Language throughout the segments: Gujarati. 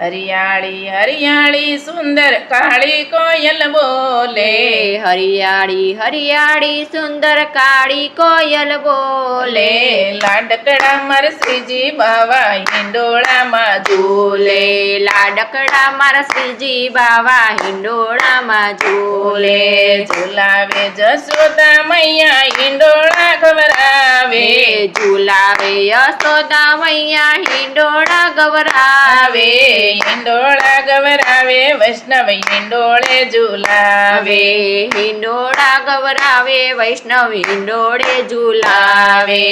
હરિયાળી હરિયાળી સુંદર કાળી કોયલ બોલે. હરિયાળી હરિયાળી સુંદર કાળી કોયલ બોલે. લાડકડા લાડકડા મરસીજી બાવા હિંડોળામાં ઝૂલે. લાડકડા મારા શ્રીજી બાવા હિંડોળામાં ઝૂલે. ઝુલાવે જશોદા મૈયા હિંડોળા ગવરાવે. ઝૂલાવે યશોદા મૈયા હિંડોળા ગવરાવે. હિંડોળા ગવરાવે વૈષ્ણવ હિંડોળે ઝુલાવે. હિંડોળા ગવરાવે વૈષ્ણવ હિંડોળે ઝુલાવે.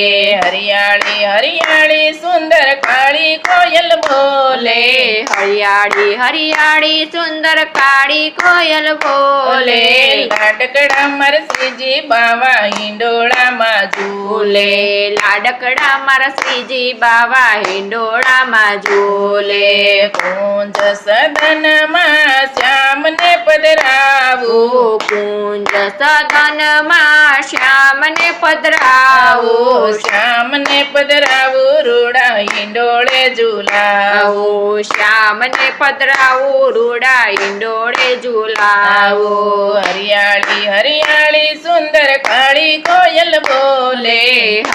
હરિયાળી હરિયાળી સુંદર કાળી કોયલ બોલે. હરિયાળી હરિયાળી સુંદર કાળી કોયલ બોલે. લાડકડા મરસીજી બાવા હિંડોળામાં ઝૂલે ઝૂલે. લાડકડા મારા શ્રીજી બાવા હિંડોળામાં ઝૂલે. કુંજ સદનમાં શ્યામને પધરાવો. કુંજ સદનમાં શ્યામને આવો પધરાવો શ્યામને પધરાવું રૂડા હિંડોળે ઝૂલાવો. શ્યામને પધરાવો રૂડા હિંડોળે ઝૂલાવો. હરિયાળી હરિયાળી સુંદર કાળી કોયલ બોલે.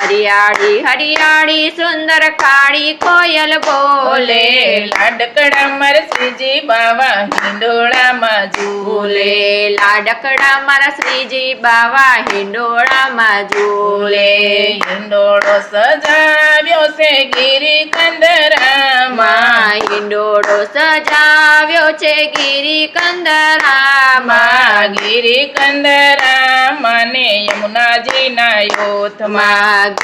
હરિયાળી હરિયાળી સુંદર કાળી કોયલ બોલે. લાડકડા મરસીજી બાવા હિંડોળામાં ઝૂલે. ઝૂલે લાડકડા મારા શ્રીજી બાવા હિંડોળામાં ઝૂલે ઝૂલે હિંડોળો સજાવ્યો છે ગિરી કંદરામાં હિંડોળો સજાવ્યો છે ગિરી કંદરામાં ગિરી કંદરામાં ને યમુનાજીના યોથમાં. માં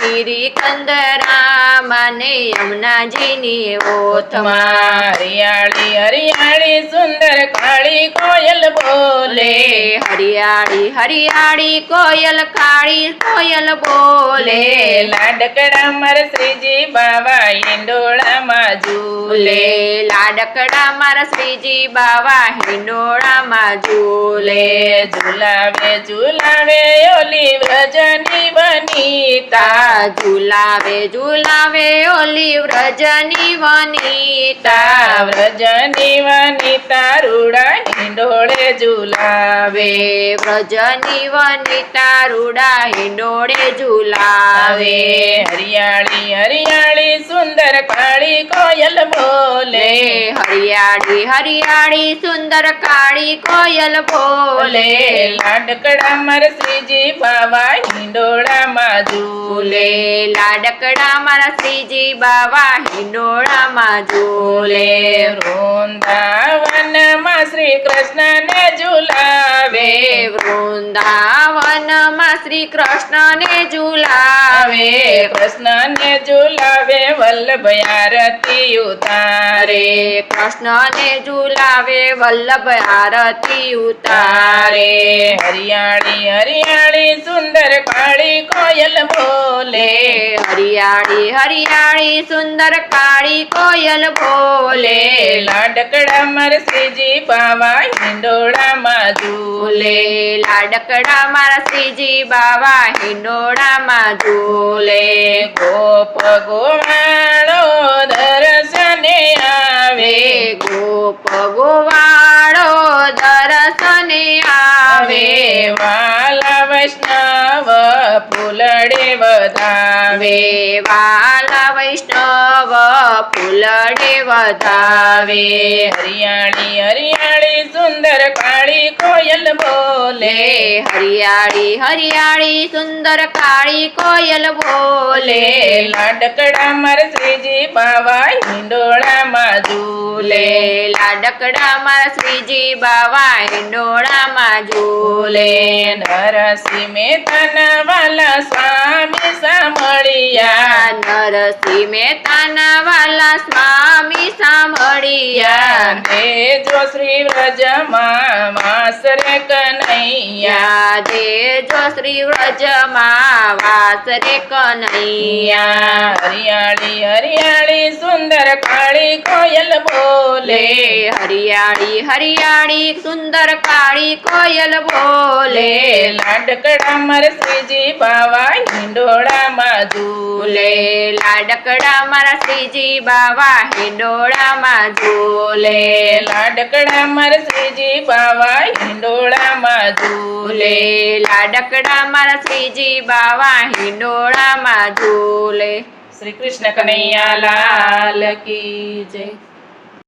કંદરા મને ને યમુનાજીની ઓથમાં હરિયાળી હરિયાળી સુંદર કાળી કોયલ બોલે. હરિયાળી હરિયાળી કોયલ કાળી કોયલ બોલે. લાડકડા મર શ્રીજી બાવા હિંડોળામાં ઝૂલે. લાડકડા મારા શ્રીજી બાવા હિંડોળામાં ઝૂલે. ઝૂલાવે ઝૂલાવે ઓલી વ્રજની વનિતા ઝુલાવે ઝુલાવે ઓલી વ્રજની વનિતા વ્રજની વનિતા રૂડાની ડોળે ઝુલાવે. વ્રજની વનિતા રૂડાની ડોળે ઝુલાવે. હરિયાળી હરિયાળી સુંદર કાળી કોયલ બોલે હરિયાળી હરિયાળી સુંદર કાળી કોયલ બોલે લાડકડા મર શ્રીજી બાવા હિંડોળામાં ઝૂલે લાડકડા મારા શ્રીજી બાવા હિંડોળામાં ઝૂલે વૃંદાવનમાં શ્રી કૃષ્ણને ઝુલાવે વૃંદાવનમાં શ્રી કૃષ્ણને ઝુલાવે આવે કૃષ્ણને ઝૂલાવે વલ્લભ આરતી ઉતારે. કૃષ્ણને ઝુલાવે વલ્લભ આરતી તારે ઉતારે. હરિયાળી હરિયાળી સુંદર કાળી કોયલ બોલે. હરિયાળી હરિયાળી સુંદર કાળી કોયલ બોલે. લાડકડા મરસીજી બાવા હિંડોળામાં ઝૂલે. ઝૂલે લાડકડા મરસીજી બાવા હિંડોળામાં ઝૂલે. ગોપ ગોવાળો દર્શને આવે. ગોપ ગોવાળો દર્શને આવે. આવે વાલા વૈષ્ણવ ફૂલડે વધાવે વાલા વૈષ્ણવ ફૂલડે વધાવે. હરિયાળી હરિયાળી સુંદર કાળી કોયલ બોલે. હરિયાળી હરિયાળી સુંદર કાળી કોયલ બોલે. લાડકડા માર શ્રીજી બાવા હિંડોળામાં ઝૂલે. લાડકડા માર શ્રીજી બાવા હિંડોળામાં ઝૂલે. નરસિંહ મહેતાના વાલા સ્વામી સાંભળિયા. નરસિંહ મહેતાના વાલા સ્વામી સાંભળિયા. જો શ્રી વ્રજમાં માસરે કનૈયા કનૈયા. દેજો શ્રી વ્રજમાં વાસ રે કનૈયા. હરિયાળી હરિયાળી સુંદર કાળી કોયલ બોલે. હરિયાળી હરિયાળી સુંદર કાળી કોયલ બોલે. લાડકડા મર શ્રીજી બાવા હિંડોળામાં ઝૂલે. લાડકડા મારા શ્રીજી બાવા હિંડોળામાં ઝૂલે. લાડકડા મર શ્રીજી બાવા હિંડોળામાં ઝૂલે લાડકડા મારા શ્રીજી બાવા હિંડોળામાં ઝૂલે. શ્રી કૃષ્ણ કનૈયા લાલ કી જય.